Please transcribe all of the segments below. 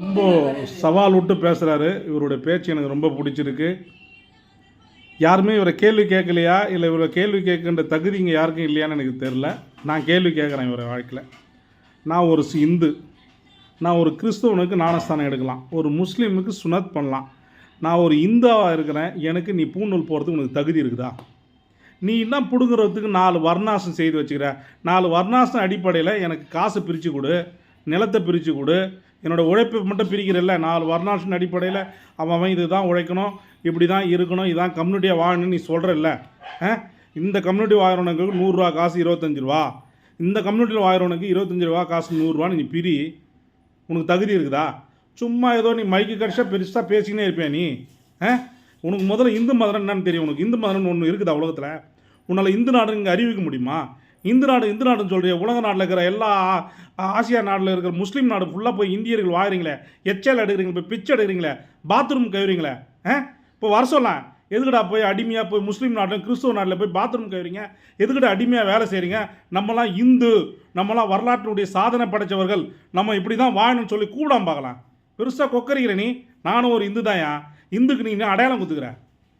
ரொம்ப சவால் விட்டு பேசுகிறாரு இவருடைய பேச்சு எனக்கு ரொம்ப பிடிச்சிருக்கு. யாருமே இவரை கேள்வி கேட்கலையா? இல்லை இவரை கேள்வி கேட்கின்ற தகுதி இங்கே யாருக்கும் இல்லையான்னு எனக்கு தெரில நான் கேள்வி கேட்குறேன் இவரை வாழ்க்கையில். நான் ஒரு இந்து. நான் ஒரு கிறிஸ்தவனுக்கு ஞானஸ்தானம் எடுக்கலாம். ஒரு முஸ்லீமுக்கு சுனத் பண்ணலாம். நான் ஒரு இந்துவாக இருக்கிறேன். எனக்கு நீ பூநூல் போகிறதுக்கு உனக்கு தகுதி இருக்குதா? நீ என்ன பிடுங்குறதுக்கு நாலு வர்ணாசம் செய்து வச்சுக்கிற? நாலு வர்ணாசம் அடிப்படையில் எனக்கு காசு பிரித்து கொடு நிலத்தை பிரித்து கொடு என்னோடய உழைப்பை மட்டும் பிரிக்கிறல்ல. நாலு வர்ணாசன் அடிப்படையில் அவன் அவன் இதுதான் உழைக்கணும் இப்படி தான் இருக்கணும் இதான் கம்யூனிட்டியாக வாழணும்னு நீ சொல்கிறல்ல இந்த கம்யூனிட்டி வாங்குறவனுக்கு நூறுரூவா காசு இருபத்தஞ்சு ரூபா. இந்த கம்யூனிட்டியில் வாங்குறவனுக்கு இருபத்தஞ்சு ரூபா காசு நூறுரூவான்னு நீ பிரி. உனக்கு தகுதி இருக்குதா? சும்மா ஏதோ நீ மைக்கு கடிச்சா பெருசாக பேசிக்கினே இருப்பியா நீ. ஆ? உனக்கு முதல்ல இந்து மதம் என்னன்னு தெரியும் உனக்கு. இந்து மதம்னு ஒன்று இருக்குதா உலகத்தில்? உன்னால் இந்து நாடுன்னு இங்கே அறிவிக்க முடியுமா? இந்து நாடு இந்து நாடுன்னு சொல்கிறீங்க உலக நாட்டில் இருக்கிற எல்லா ஆசியா நாட்டில் இருக்கிற முஸ்லீம் நாடு ஃபுல்லாக போய் இந்தியர்கள் வாங்குறீங்களே எச்சல் எடுக்கிறீங்க போய் பிச்சை எடுக்கிறீங்களே பாத்ரூம் கழுவுறீங்களே ஆ? இப்போ வர சொல்லலாம் எதுக்குடா போய் அடிமையாக போய் முஸ்லீம் நாட்டில் கிறிஸ்துவ நாட்டில் போய் பாத்ரூம் கழுவுறீங்க? எதுக்கிட்ட அடிமையாக வேலை செய்கிறீங்க நம்மலாம் இந்து நம்மலாம் வரலாற்றினுடைய சாதனை படைச்சவர்கள் நம்ம இப்படி தான் வாழணும்னு சொல்லி கூடாம பார்க்கலாம். பெருசாக கொக்கரிக்கிற நீ நானும் ஒரு இந்து தான்யா இந்துக்கு நீ அடையாளம் கொடுத்துக்கிற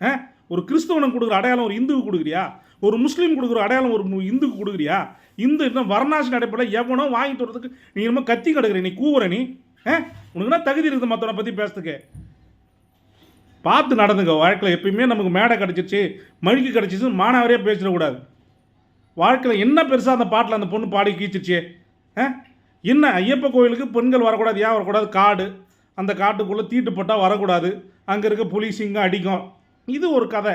ஆ? ஒரு கிறிஸ்தவனுக்கு கொடுக்குற அடையாளம் ஒரு இந்துக்கு கொடுக்குறியா? ஒரு முஸ்லீம் கொடுக்குற அடையாளம் ஒரு இந்துக்கு கொடுக்குறியா? இந்து இன்னும் வர்ணாசின் அடைப்படையில் எவனோ வாங்கி தரதுக்கு நீ இன்னமும் கத்தி கிடக்குற நீ கூவுற நீ? ஆ? உனக்குன்னா தகுதி இருக்குது மற்றவனை பற்றி பேசுறதுக்கு? பார்த்து நடந்துங்க வாழ்க்கையில் எப்பயுமே நமக்கு மேடை கிடச்சிச்சு மழுக்கி கிடச்சிச்சு மாணவரே பேசிடக்கூடாது. வாழ்க்கையில் என்ன பெருசாக அந்த பாட்டில் அந்த பொண்ணு பாடி கீச்சிச்சு ஆ? என்ன ஐயப்ப கோயிலுக்கு பெண்கள் வரக்கூடாது ஏன் வரக்கூடாது? காடு. அந்த காட்டுக்குள்ளே தீட்டுப்பட்டால் வரக்கூடாது. அங்கே இருக்க புலி சிங்கம் அடிக்கும். இது ஒரு கதை.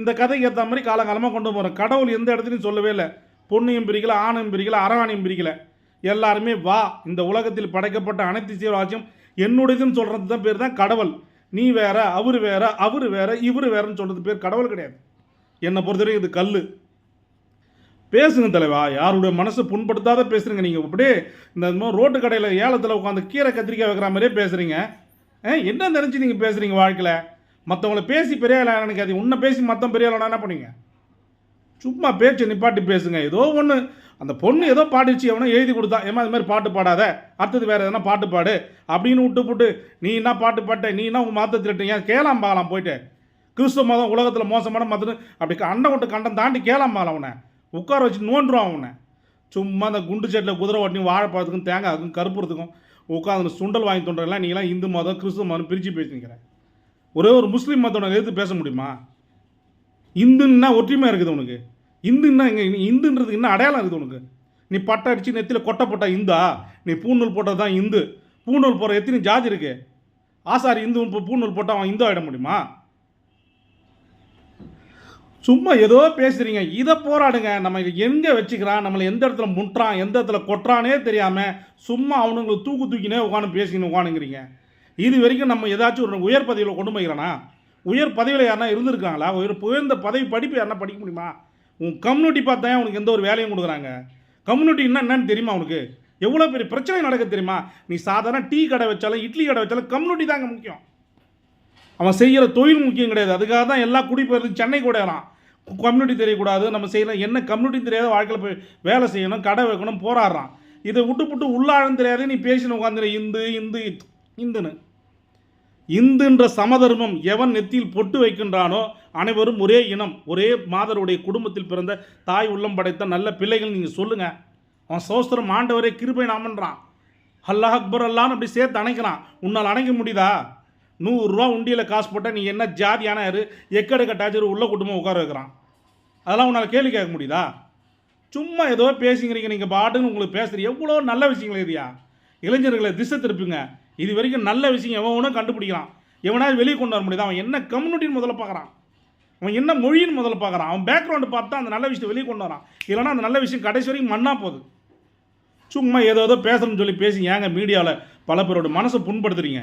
இந்த கதைக்கு ஏற்ற மாதிரி காலங்காலமாக கொண்டு போகிறோம் கடவுள் எந்த இடத்துலையும் சொல்லவே இல்லை. பொண்ணையும் பிரிக்கல ஆணையும் பிரிக்கல அரவாணையும் பிரிக்கல. எல்லாருமே வா இந்த உலகத்தில் படைக்கப்பட்ட அனைத்து ஜீவராஜ்யம் என்னுடையதுன்னு சொல்கிறது தான் பேர் தான் கடவுள். நீ வேற அவர் வேற அவர் வேற இவர் வேறன்னு சொல்கிறது பேர் கடவுள் கிடையாது. என்னை பொறுத்தவரைக்கும் இது கல் பேசுங்க தலைவா யாருடைய மனசை புண்படுத்தாத பேசுறீங்க நீங்கள் அப்படியே இந்த ரோட்டு கடையில் ஏலத்தில் உட்காந்து கீரை கத்திரிக்காய் வைக்கிற மாதிரியே பேசுகிறீங்க என்ன நினச்சி நீங்கள் பேசுகிறீங்க வாழ்க்கையில்? மற்றவங்கள பேசி பெரிய ஆளாக நினைக்காதீங்க உன்னை பேசி மற்றவங்க பெரிய ஆளா என்ன பண்ணுங்க? சும்மா பேச்சு நிப்பாட்டி பேசுங்க. ஏதோ ஒன்று அந்த பொண்ணு ஏதோ பாடிச்சு எவனோ எழுதி கொடுத்தா. ஏமா இது மாதிரி பாட்டு பாடாத. அடுத்தது வேறு எதனா பாட்டு பாடு. அப்படின்னு விட்டு போட்டு நீ என்ன பாட்டு பாட்ட? நீ என்ன உங்கள் மதத்தை திருட்டீங்க கேளாம் பாகலாம் போயிட்டு. கிறிஸ்துவ மதம் உலகத்தில் மோசமான மதம் அப்படி அண்டை கொண்டு கண்டம் தாண்டி கேளாம் பாகலாம் அவனை. உட்கார வச்சு நோண்டுருவான் அவனை. சும்மா அந்த குண்டு செட்டில் குதிரை ஓட்டி வாழைப்பழத்துக்கும் தேங்காய்க்கும் கருப்புறதுக்கும் உட்காந்து சுண்டல் வாங்கி தோன்றலாம் நீங்களாம் இந்து மதம் கிறிஸ்துவ மதம் பிரித்து பேசிக்கிறேன் ஒரே ஒரு முஸ்லீம் மதத்தை எதிர்த்து பேச முடியுமா? இந்துன்னா ஒற்றுமையாக இருக்குது உனக்கு. இந்துன்னா இங்கே இந்துன்றதுக்கு என்ன அடையாளம் இருக்குது உனக்கு. நீ பட்டை அடித்து நெத்தியில் கொட்டை போட்டால் இந்தா? நீ பூநூல் போட்டது தான் இந்து. பூநூல் போடுற எத்தனை ஜாதி இருக்கு? ஆசாரி இந்து இப்போ பூநூல் போட்டால் அவன் இந்து ஆகிட முடியுமா? சும்மா ஏதோ பேசுகிறீங்க இதை போராடுங்க. நம்ம எங்கே வச்சுக்கிறான்? நம்மளை எந்த இடத்துல முட்டுறான்? எந்த இடத்துல கொட்டுறானே தெரியாமல் சும்மா அவனுங்களை தூக்கு தூக்கினே உட்காந்து பேசிக்கின்னு உட்காந்துங்கிறீங்க இது வரைக்கும் நம்ம ஏதாச்சும் ஒரு உயர் பதவியில் கொண்டு போய்க்கிறானா? உயர் பதவியில் யாருனா இருந்திருக்காங்களா? உயர் உயர்ந்த பதவி படிப்பு யாருனா படிக்க முடியுமா? உன் கம்யூனிட்டி பார்த்தா உனக்கு எந்த ஒரு வேலையும் கொடுக்குறாங்க? கம்யூனிட்டி என்ன என்னன்னு தெரியுமா உனக்கு? எவ்வளோ பெரிய பிரச்சனை நடக்க தெரியுமா? நீ சாதாரண டீ கடை வச்சாலும் இட்லி கடை வச்சாலும் கம்யூனிட்டி தாங்க முக்கியம். அவன் செய்கிற தொழில் முக்கியம் கிடையாது. அதுக்காக தான் எல்லா குடிப்பெயர்ந்து சென்னை கூட கம்யூனிட்டி தெரியக்கூடாது. நம்ம செய்யற என்ன கம்யூனிட்டி தெரியாத வாழ்க்கையில் போய் வேலை செய்யணும் கடை வைக்கணும் போராடுறான். இதை விட்டு விட்டு உள்ளாழம் தெரியாதே நீ பேசின உட்காந்துரு இந்து இந்து இந்துன்னு. இந்துன்ற சமதர்மம் எவன் நெத்தியில் பொட்டு வைக்கின்றானோ அனைவரும் ஒரே இனம் ஒரே மாதருடைய குடும்பத்தில் பிறந்த தாய் உள்ளம் படைத்த நல்ல பிள்ளைகள் நீங்கள் சொல்லுங்கள் அவன் சோஸ்திரம் ஆண்டவரே கிருபை நாமன்றான். அல்லாஹ் அக்பர் அல்லான்னு அப்படி சேர்த்து அணைக்கிறான். உன்னால் அணைக்க முடியுதா? நூறுரூவா உண்டியில் காசு போட்டால் நீ என்ன ஜாதியான யார்? எக்கடு கட்டாச்சு உள்ள குடும்பம் உட்கார வைக்கிறான். அதெல்லாம் உன்னால் கேள்வி கேட்க முடியுதா? சும்மா ஏதோ பேசுங்கிறீங்க நீங்கள் பாட்டுன்னு உங்களுக்கு பேசுகிறீங்க எவ்வளோ நல்ல விஷயங்கள் இதுயா? இளைஞர்களை திசை திருப்புங்க. இது வரைக்கும் நல்ல விஷயம் எவன் கண்டுபிடிக்கிறான் எவனாவது வெளியே கொண்டு வர முடியுது? அவன் என்ன கம்யூனிட்டின்னு முதல்ல பார்க்குறான். அவன் என்ன மொழின்னு முதல்ல பார்க்குறான். அவன் பேக்ரவுண்டு பார்த்தா அந்த நல்ல விஷயத்தை வெளியே கொண்டு வரான். இல்லைன்னா அந்த நல்ல விஷயம் கடைசி வரைக்கும் மண்ணா போகுது. சும்மா ஏதோ ஏதோ பேசணும்னு சொல்லி பேசி ஏங்க மீடியாவில் பல பேரோட மனசை புண்படுத்துறீங்க.